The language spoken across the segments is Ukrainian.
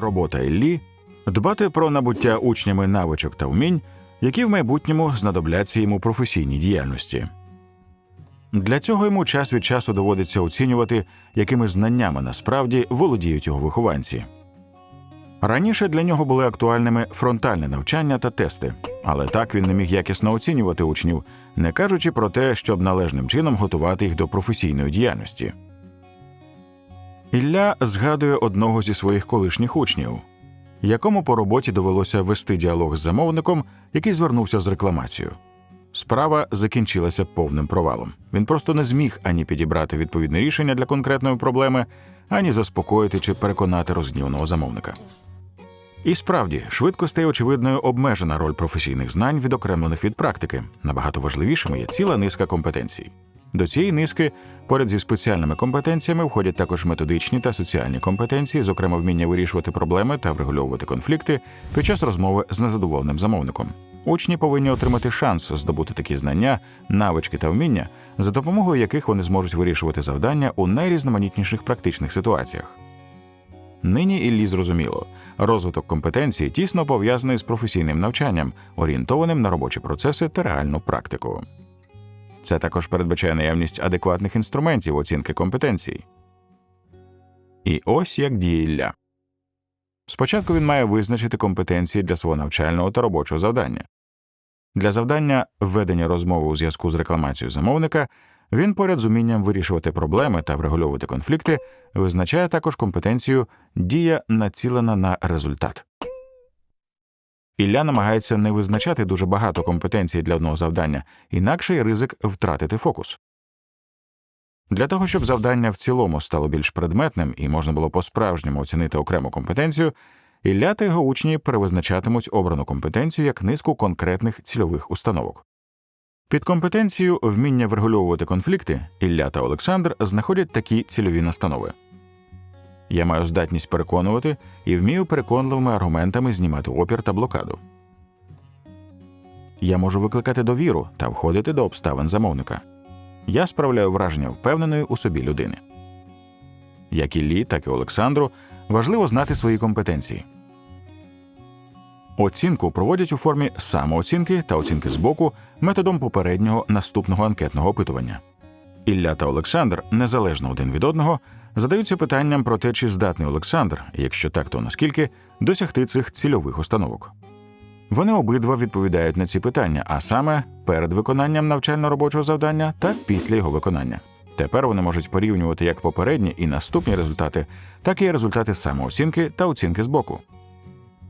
робота Іллі дбати про набуття учнями навичок та вмінь, які в майбутньому знадобляться йому професійній діяльності. Для цього йому час від часу доводиться оцінювати, якими знаннями насправді володіють його вихованці. Раніше для нього були актуальними фронтальне навчання та тести, але так він не міг якісно оцінювати учнів, не кажучи про те, щоб належним чином готувати їх до професійної діяльності. Ілля згадує одного зі своїх колишніх учнів, якому по роботі довелося вести діалог з замовником, який звернувся з рекламацією. Справа закінчилася повним провалом. Він просто не зміг ані підібрати відповідне рішення для конкретної проблеми, ані заспокоїти чи переконати розгніваного замовника. І справді швидко стає очевидною обмежена роль професійних знань, відокремлених від практики. Набагато важливішими є ціла низка компетенцій. До цієї низки, поряд зі спеціальними компетенціями, входять також методичні та соціальні компетенції, зокрема вміння вирішувати проблеми та врегульовувати конфлікти під час розмови з незадоволеним замовником. Учні повинні отримати шанс здобути такі знання, навички та вміння, за допомогою яких вони зможуть вирішувати завдання у найрізноманітніших практичних ситуаціях. Нині Іллі зрозуміло, розвиток компетенцій тісно пов'язаний з професійним навчанням, орієнтованим на робочі процеси та реальну практику. Це також передбачає наявність адекватних інструментів оцінки компетенцій. І ось як діє Ілля. Спочатку він має визначити компетенції для свого навчального та робочого завдання. Для завдання введення розмови у зв'язку з рекламацією замовника він поряд з умінням вирішувати проблеми та врегульовувати конфлікти визначає також компетенцію дія націлена на результат. Ілля намагається не визначати дуже багато компетенцій для одного завдання, інакше є ризик втратити фокус. Для того, щоб завдання в цілому стало більш предметним і можна було по-справжньому оцінити окрему компетенцію, Ілля та його учні перевизначатимуть обрану компетенцію як низку конкретних цільових установок. Під компетенцією вміння врегульовувати конфлікти Ілля та Олександр знаходять такі цільові настанови. Я маю здатність переконувати і вмію переконливими аргументами знімати опір та блокаду. Я можу викликати довіру та входити до обставин замовника. Я справляю враження впевненої у собі людини. Як і Лі, так і Олександру важливо знати свої компетенції. Оцінку проводять у формі самооцінки та оцінки збоку методом попереднього наступного анкетного опитування. Ілля та Олександр, незалежно один від одного, задаються питанням про те, чи здатний Олександр, якщо так, то наскільки, досягти цих цільових установок. Вони обидва відповідають на ці питання, а саме перед виконанням навчально-робочого завдання та після його виконання. Тепер вони можуть порівнювати як попередні і наступні результати, так і результати самооцінки та оцінки збоку.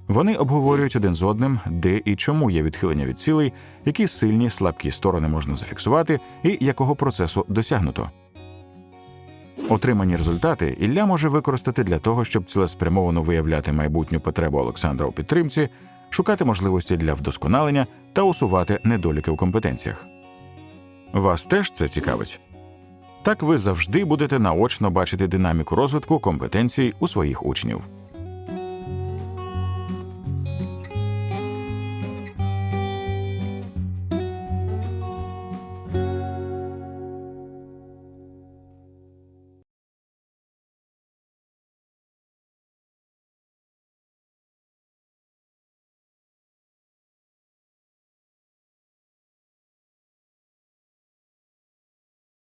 Вони обговорюють один з одним, де і чому є відхилення від цілей, які сильні слабкі сторони можна зафіксувати і якого процесу досягнуто. Отримані результати Ілля може використати для того, щоб цілеспрямовано виявляти майбутню потребу Олександра у підтримці, шукати можливості для вдосконалення та усувати недоліки в компетенціях. Вас теж це цікавить? Так ви завжди будете наочно бачити динаміку розвитку компетенцій у своїх учнів.